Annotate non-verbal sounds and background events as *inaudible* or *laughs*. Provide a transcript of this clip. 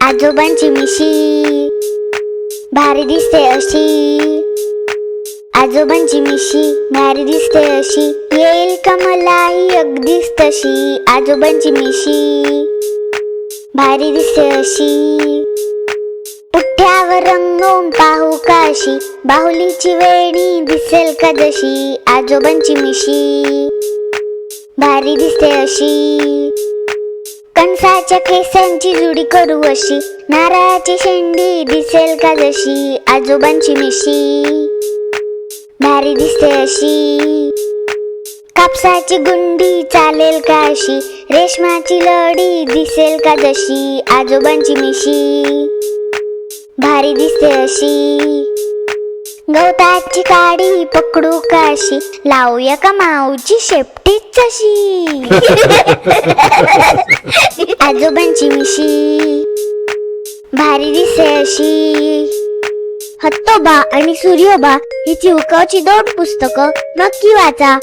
आजोबांची मिशी. भारी दिसते अशी. आजोबांची मिशी भारी दिसते अशी. येईल का मलाही अगदीच तशी? आजोबांची मिशी भारी दिसते अशी. पुठ्यावर रंगवून पाहू काशी. बाहुलीची वेणी दिसेल का जशी? आजोबांची मिशी भारी दिसते अशी. कणसाच्या केसांची जुडी करू अशी. नारळाची शेंडी दिसेल का जशी? आजोबांची मिशी. भारी दिसते अशी. कापसाची गुंडी चालेल का अशी? रेशमाची लढी दिसेल का जशी? आजोबांची मिशी. भारी दिसते अशी. गवताची काडी पकडू का अशी? लावूया का माऊची शेपटीच अशी? *laughs* आजोबांची मिशी भारी दिसे अशी. हत्तोबा आणि सूर्योबा ही चिवकावची दोन पुस्तकं नक्की वाचा.